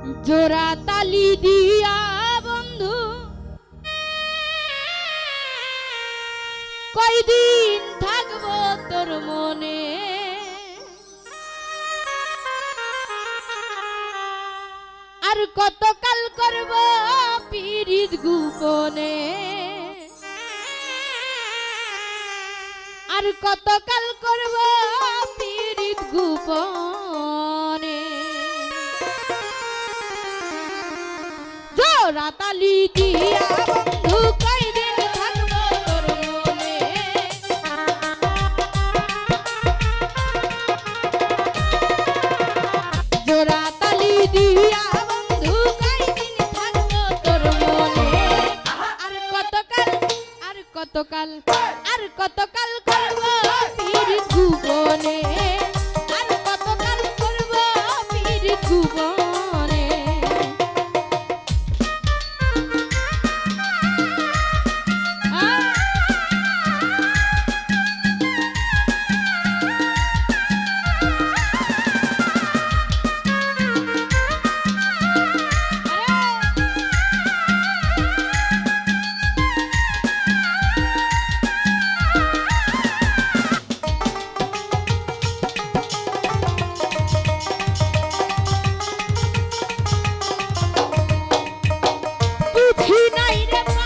জোড়া তালি দিয়া, বন্ধু। কয়দিন থাকব তোর মনে? আর কতকাল করব পীড়িত গোপনে? আর কতকাল করব পীড়িত গোপনে? জোড়া তালি দিয়া বন্ধু কয়দিন থাকব তোর জোড়া দিয়া বন্ধু কয়দিন থাকব তোর মনে আর কতকাল আর কতকাল আর কতকাল করব aire. Pa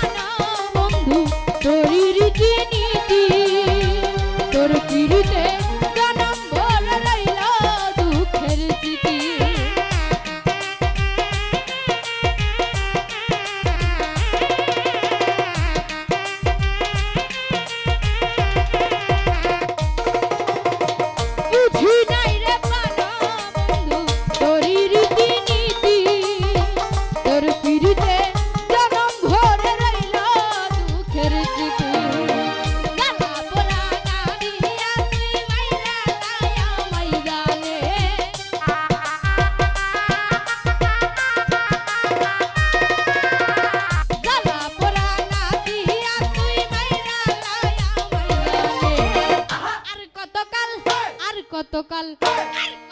আর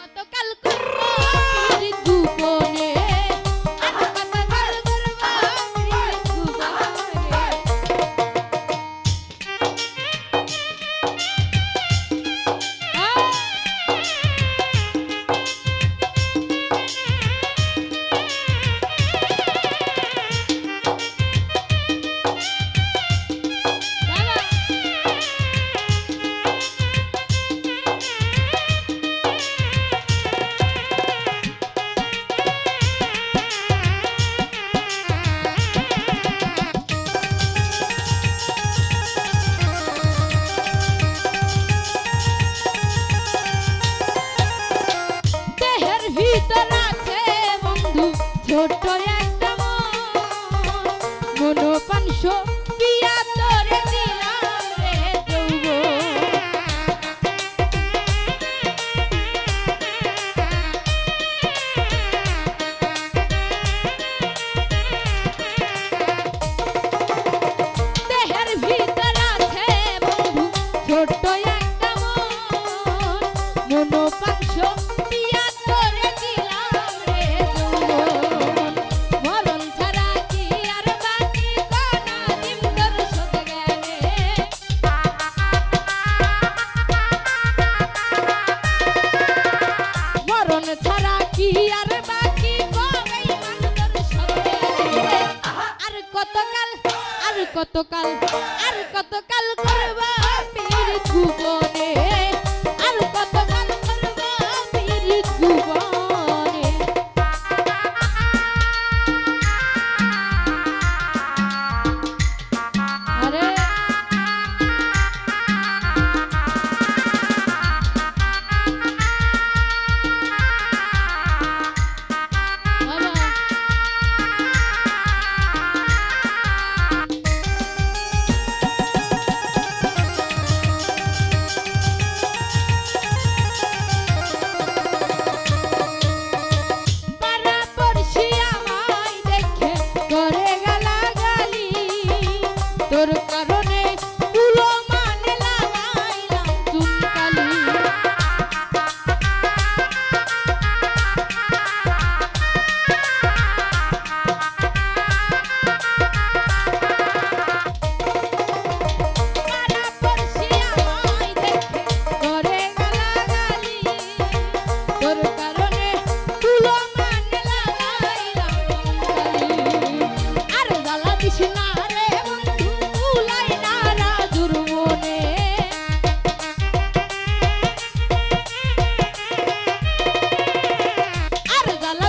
মনো পাংশ পিয়া তোরে দিলাম রে যৌবন দেহের ভিতর আছে বন্ধু ছোট একটা মন। মনো পাংশ পিয়া কতকাল কত কাল করব?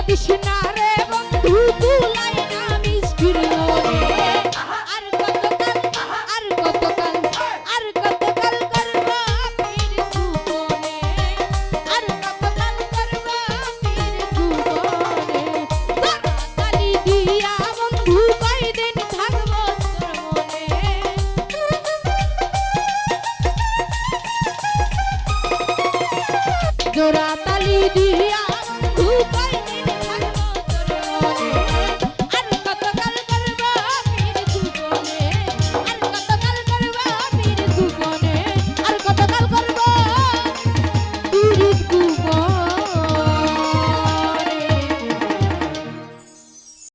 কৃষ্ণার